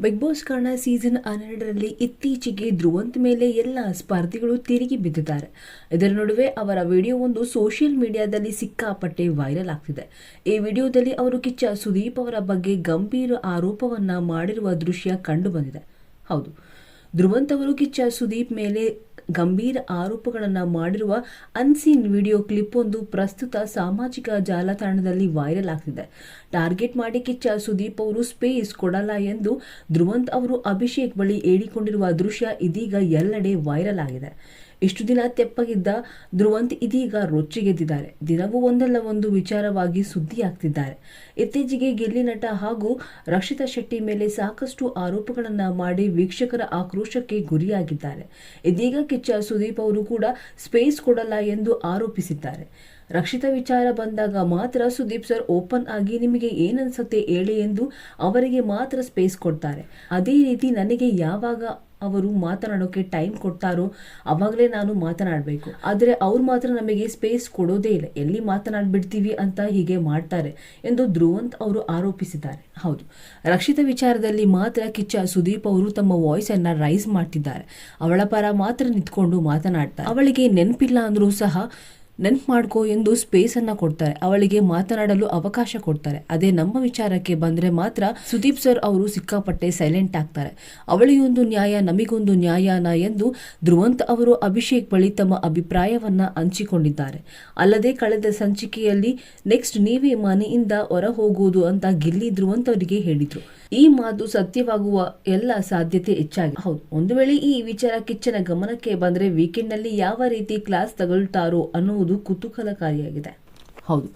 Big boss ಕಾರಣ season ಹನ್ನೆರಡರಲ್ಲಿ ಇತ್ತೀಚೆಗೆ ಧ್ರುವಂತ್ ಮೇಲೆ ಎಲ್ಲ ಸ್ಪರ್ಧಿಗಳು ತಿರುಗಿ ಬಿದ್ದಿದ್ದಾರೆ. ಇದರ ನಡುವೆ ಅವರ ವಿಡಿಯೋ ಒಂದು ಸೋಷಿಯಲ್ ಮೀಡಿಯಾದಲ್ಲಿ ಸಿಕ್ಕಾಪಟ್ಟೆ ವೈರಲ್ ಆಗ್ತಿದೆ. ಈ ವಿಡಿಯೋದಲ್ಲಿ ಅವರು ಕಿಚ್ಚ ಸುದೀಪ್ ಅವರ ಬಗ್ಗೆ ಗಂಭೀರ ಆರೋಪವನ್ನ ಮಾಡಿರುವ ದೃಶ್ಯ ಕಂಡುಬಂದಿದೆ. ಹೌದು. ಧ್ರುವಂತ್ ಅವರು ಕಿಚ್ಚ ಸುದೀಪ್ ಮೇಲೆ ಗಂಭೀರ ಆರೋಪಗಳನ್ನು ಮಾಡಿರುವ ಅನ್ಸೀನ್ ವಿಡಿಯೋ ಕ್ಲಿಪ್ ಒಂದು ಪ್ರಸ್ತುತ ಸಾಮಾಜಿಕ ಜಾಲತಾಣದಲ್ಲಿ ವೈರಲ್ ಆಗ್ತಿದೆ. ಟಾರ್ಗೆಟ್ ಮಾಡಿ ಕಿಚ್ಚ ಸುದೀಪ್ ಅವರು ಸ್ಪೇಸ್ ಕೊಡಲ್ಲ ಎಂದು ಧ್ರುವಂತ್ ಅವರು ಅಭಿಷೇಕ್ ಬಳಿ ಹೇಳಿಕೊಂಡಿರುವ ದೃಶ್ಯ ಇದೀಗ ಎಲ್ಲೆಡೆ ವೈರಲ್ ಆಗಿದೆ. ಇಷ್ಟು ದಿನ ತೆಪ್ಪಗಿದ್ದ ಧ್ರುವಂತ್ ಇದೀಗ ರೊಚ್ಚಿಗೆದ್ದಿದ್ದಾರೆ. ದಿನವೂ ಒಂದಲ್ಲ, ಒಂದು ವಿಚಾರವಾಗಿ ಸುದ್ದಿಯಾಗ್ತಿದ್ದಾರೆ. ಇತ್ತೀಚೆಗೆ ಗೆಲ್ಲಿ ನಟ ಹಾಗೂ ರಕ್ಷಿತಾ ಶೆಟ್ಟಿ ಮೇಲೆ ಸಾಕಷ್ಟು ಆರೋಪಗಳನ್ನು ಮಾಡಿ ವೀಕ್ಷಕರ ಆಕ್ರೋಶಕ್ಕೆ ಗುರಿಯಾಗಿದ್ದಾರೆ. ಇದೀಗ ಕಿಚ್ಚ ಸುದೀಪ್ ಅವರು ಕೂಡ ಸ್ಪೇಸ್ ಕೊಡಲ್ಲ ಎಂದು ಆರೋಪಿಸಿದ್ದಾರೆ. ರಕ್ಷಿತಾ ವಿಚಾರ ಬಂದಾಗ ಮಾತ್ರ ಸುದೀಪ್ ಸರ್ ಓಪನ್ ಆಗಿ ನಿಮಗೆ ಏನನ್ಸುತ್ತೆ ಹೇಳಿ ಎಂದು ಅವರಿಗೆ ಮಾತ್ರ ಸ್ಪೇಸ್ ಕೊಡ್ತಾರೆ. ಅದೇ ರೀತಿ ನನಗೆ ಯಾವಾಗ ಅವರು ಮಾತನಾಡೋಕೆ ಟೈಮ್ ಕೊಡ್ತಾರೋ ಅವಾಗಲೇ ನಾನು ಮಾತನಾಡಬೇಕು. ಆದರೆ ಅವ್ರು ಮಾತ್ರ ನಮಗೆ ಸ್ಪೇಸ್ ಕೊಡೋದೇ ಇಲ್ಲ. ಎಲ್ಲಿ ಮಾತನಾಡ್ಬಿಡ್ತೀವಿ ಅಂತ ಹೀಗೆ ಮಾಡ್ತಾರೆ ಎಂದು ಧ್ರುವಂತ್ ಅವರು ಆರೋಪಿಸಿದ್ದಾರೆ. ಹೌದು. ರಕ್ಷಿತ ವಿಚಾರದಲ್ಲಿ ಮಾತ್ರ ಕಿಚ್ಚ ಸುದೀಪ್ ಅವರು ತಮ್ಮ ವಾಯ್ಸ್ ಅನ್ನ ರೈಸ್ ಮಾಡ್ತಿದ್ದಾರೆ. ಅವಳ ಪರ ಮಾತ್ರ ನಿಂತ್ಕೊಂಡು ಮಾತನಾಡ್ತಾರೆ. ಅವಳಿಗೆ ನೆನಪಿಲ್ಲ ಅಂದ್ರೂ ಸಹ ನೆನ್ಪು ಮಾಡ್ಕೋ ಎಂದು ಸ್ಪೇಸ್ ಅನ್ನ ಕೊಡ್ತಾರೆ. ಅವಳಿಗೆ ಮಾತನಾಡಲು ಅವಕಾಶ ಕೊಡ್ತಾರೆ. ಅದೇ ನಮ್ಮ ವಿಚಾರಕ್ಕೆ ಬಂದ್ರೆ ಮಾತ್ರ ಸುದೀಪ್ ಸರ್ ಅವರು ಸಿಕ್ಕಾಪಟ್ಟೆ ಸೈಲೆಂಟ್ ಆಗ್ತಾರೆ. ಅವಳಿಗೊಂದು ನ್ಯಾಯ, ನಮಿಗೊಂದು ನ್ಯಾಯನ ಎಂದು ಧ್ರುವಂತ್ ಅವರು ಅಭಿಷೇಕ್ ಬಳಿ ತಮ್ಮ ಅಭಿಪ್ರಾಯವನ್ನ ಹಂಚಿಕೊಂಡಿದ್ದಾರೆ. ಅಲ್ಲದೆ ಕಳೆದ ಸಂಚಿಕೆಯಲ್ಲಿ, ನೆಕ್ಸ್ಟ್ ನೀವೇ ಮನೆಯಿಂದ ಹೊರ ಹೋಗುವುದು ಅಂತ ಗಿಲ್ಲಿ ಧ್ರುವಂತ್ ಅವರಿಗೆ ಹೇಳಿದ್ರು. ಈ ಮಾತು ಸತ್ಯವಾಗುವ ಎಲ್ಲ ಸಾಧ್ಯತೆ ಹೆಚ್ಚಾಗಿದೆ. ಹೌದು, ಒಂದು ವೇಳೆ ಈ ವಿಚಾರ ಕಿಚ್ಚನ ಗಮನಕ್ಕೆ ಬಂದ್ರೆ ವೀಕೆಂಡ್ನಲ್ಲಿ ಯಾವ ರೀತಿ ಕ್ಲಾಸ್ ತಗೊಳ್ತಾರೋ ಅನ್ನುವುದು ಕುತೂಹಲಕಾರಿಯಾಗಿದೆ. ಹೌದು.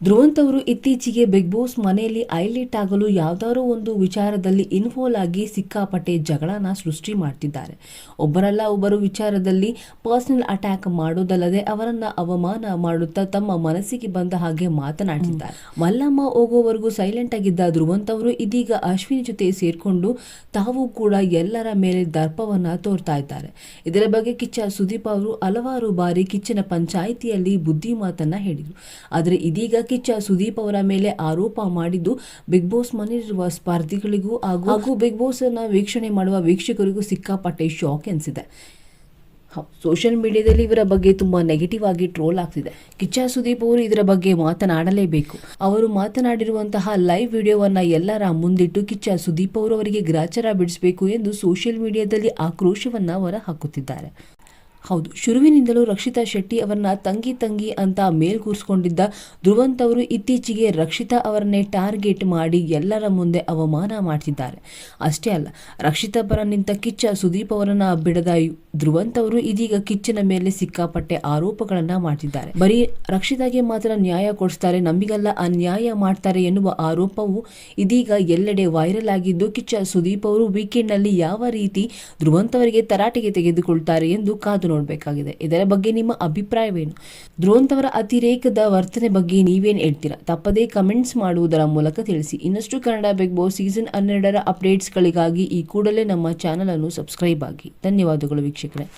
ಧ್ರುವಂತ್ ಅವರು ಇತ್ತೀಚೆಗೆ ಬಿಗ್ ಬಾಸ್ ಮನೆಯಲ್ಲಿ ಐಲೈಟ್ ಆಗಲು ಯಾವ್ದಾದ್ರು ಒಂದು ವಿಚಾರದಲ್ಲಿ ಇನ್ವಾಲ್ವ್ ಆಗಿ ಸಿಕ್ಕಾಪಟ್ಟೆ ಜಗಳನ ಸೃಷ್ಟಿ ಮಾಡ್ತಿದ್ದಾರೆ. ಒಬ್ಬರಲ್ಲ ಒಬ್ಬರು ವಿಚಾರದಲ್ಲಿ ಪರ್ಸನಲ್ ಅಟ್ಯಾಕ್ ಮಾಡೋದಲ್ಲದೆ ಅವರನ್ನ ಅವಮಾನ ಮಾಡುತ್ತಾ ತಮ್ಮ ಮನಸ್ಸಿಗೆ ಬಂದ ಹಾಗೆ ಮಾತನಾಡಿದ್ದಾರೆ ಮಲ್ಲಮ್ಮ ಹೋಗೋವರೆಗೂ ಸೈಲೆಂಟ್ ಆಗಿದ್ದ ಧ್ರುವಂತ್ ಅವರು ಇದೀಗ ಅಶ್ವಿನಿ ಜೊತೆ ಸೇರಿಕೊಂಡು ತಾವು ಕೂಡ ಎಲ್ಲರ ಮೇಲೆ ದರ್ಪವನ್ನ ತೋರ್ತಾ ಇದ್ದಾರೆ. ಇದರ ಬಗ್ಗೆ ಕಿಚ್ಚ ಸುದೀಪ್ ಅವರು ಹಲವಾರು ಬಾರಿ ಕಿಚ್ಚನ ಪಂಚಾಯಿತಿಯಲ್ಲಿ ಬುದ್ಧಿ ಮಾತನ್ನ ಹೇಳಿದರು. ಆದರೆ ಇದೀಗ ಕಿಚ್ಚ ಸುದೀಪ್ ಅವರ ಮೇಲೆ ಆರೋಪ ಮಾಡಿದ್ದು ಬಿಗ್ ಬಾಸ್ ಮನೆಯಲ್ಲಿರುವ ಸ್ಪರ್ಧಿಗಳಿಗೂ ಹಾಗೂ ಬಿಗ್ ಬಾಸ್ ಅನ್ನ ವೀಕ್ಷಣೆ ಮಾಡುವ ವೀಕ್ಷಕರಿಗೂ ಸಿಕ್ಕಾಪಟ್ಟೆ ಶಾಕ್ ಎನಿಸಿದೆ. ಸೋಷಿಯಲ್ ಮೀಡಿಯಾದಲ್ಲಿ ಇವರ ಬಗ್ಗೆ ತುಂಬಾ ನೆಗೆಟಿವ್ ಆಗಿ ಟ್ರೋಲ್ ಆಗ್ತಿದೆ. ಕಿಚ್ಚ ಸುದೀಪ್ ಅವರು ಇದರ ಬಗ್ಗೆ ಮಾತನಾಡಲೇಬೇಕು. ಅವರು ಮಾತನಾಡಿರುವಂತಹ ಲೈವ್ ವಿಡಿಯೋವನ್ನ ಎಲ್ಲರ ಮುಂದಿಟ್ಟು ಕಿಚ್ಚ ಸುದೀಪ್ ಅವರು ಅವರಿಗೆ ಗ್ರಾಚಾರ ಬಿಡಿಸಬೇಕು ಎಂದು ಸೋಷಿಯಲ್ ಮೀಡಿಯಾದಲ್ಲಿ ಆಕ್ರೋಶವನ್ನ ಹೊರ ಹಾಕುತ್ತಿದ್ದಾರೆ ಹೌದು, ಶುರುವಿನಿಂದಲೂ ರಕ್ಷಿತಾ ಶೆಟ್ಟಿ ಅವರನ್ನ ತಂಗಿ ತಂಗಿ ಅಂತ ಮೇಲ್ಗೂರಿಸ್ಕೊಂಡಿದ್ದ ಧ್ರುವಂತ್ ಅವರು ಇತ್ತೀಚೆಗೆ ರಕ್ಷಿತಾ ಅವರನ್ನೇ ಟಾರ್ಗೆಟ್ ಮಾಡಿ ಎಲ್ಲರ ಮುಂದೆ ಅವಮಾನ ಮಾಡ್ತಿದ್ದಾರೆ. ಅಷ್ಟೇ ಅಲ್ಲ, ರಕ್ಷಿತಾ ಪರ ನಿಂತ ಕಿಚ್ಚ ಸುದೀಪ್ ಅವರನ್ನ ಬಿಡದ ಧ್ರುವಂತ್ ಅವರು ಇದೀಗ ಕಿಚ್ಚನ ಮೇಲೆ ಸಿಕ್ಕಾಪಟ್ಟೆ ಆರೋಪಗಳನ್ನ ಮಾಡ್ತಿದ್ದಾರೆ. ಬರೀ ರಕ್ಷಿತಾಗೆ ಮಾತ್ರ ನ್ಯಾಯ ಕೊಡಿಸ್ತಾರೆ, ನಮಗೆಲ್ಲ ಅನ್ಯಾಯ ಮಾಡ್ತಾರೆ ಎನ್ನುವ ಆರೋಪವು ಇದೀಗ ಎಲ್ಲೆಡೆ ವೈರಲ್ ಆಗಿದ್ದು, ಕಿಚ್ಚ ಸುದೀಪ್ ಅವರು ವೀಕೆಂಡ್ನಲ್ಲಿ ಯಾವ ರೀತಿ ಧ್ರುವಂತ್ ಅವರಿಗೆ ತರಾಟೆಗೆ ತೆಗೆದುಕೊಳ್ತಾರೆ ಎಂದು ಕಾದು ನೋಡಬೇಕಾಗಿದೆ. ಇದರ ಬಗ್ಗೆ ನಿಮ್ಮ ಅಭಿಪ್ರಾಯವೇನು? ದ್ರೋಂತವರ ಅತಿರೇಕದ ವರ್ತನೆ ಬಗ್ಗೆ ನೀವೇನು ಹೇಳ್ತೀರಾ? ತಪ್ಪದೇ ಕಮೆಂಟ್ಸ್ ಮಾಡುವುದರ ಮೂಲಕ ತಿಳಿಸಿ. ಇನ್ನಷ್ಟು ಕನ್ನಡ ಬಿಗ್ ಬಾಸ್ ಸೀಸನ್ ಹನ್ನೆರಡರ ಅಪ್ಡೇಟ್ಸ್ಗಳಿಗಾಗಿ ಈ ಕೂಡಲೇ ನಮ್ಮ ಚಾನಲ್ ಅನ್ನು ಸಬ್ಸ್ಕ್ರೈಬ್ ಆಗಿ. ಧನ್ಯವಾದಗಳು ವೀಕ್ಷಕರೇ.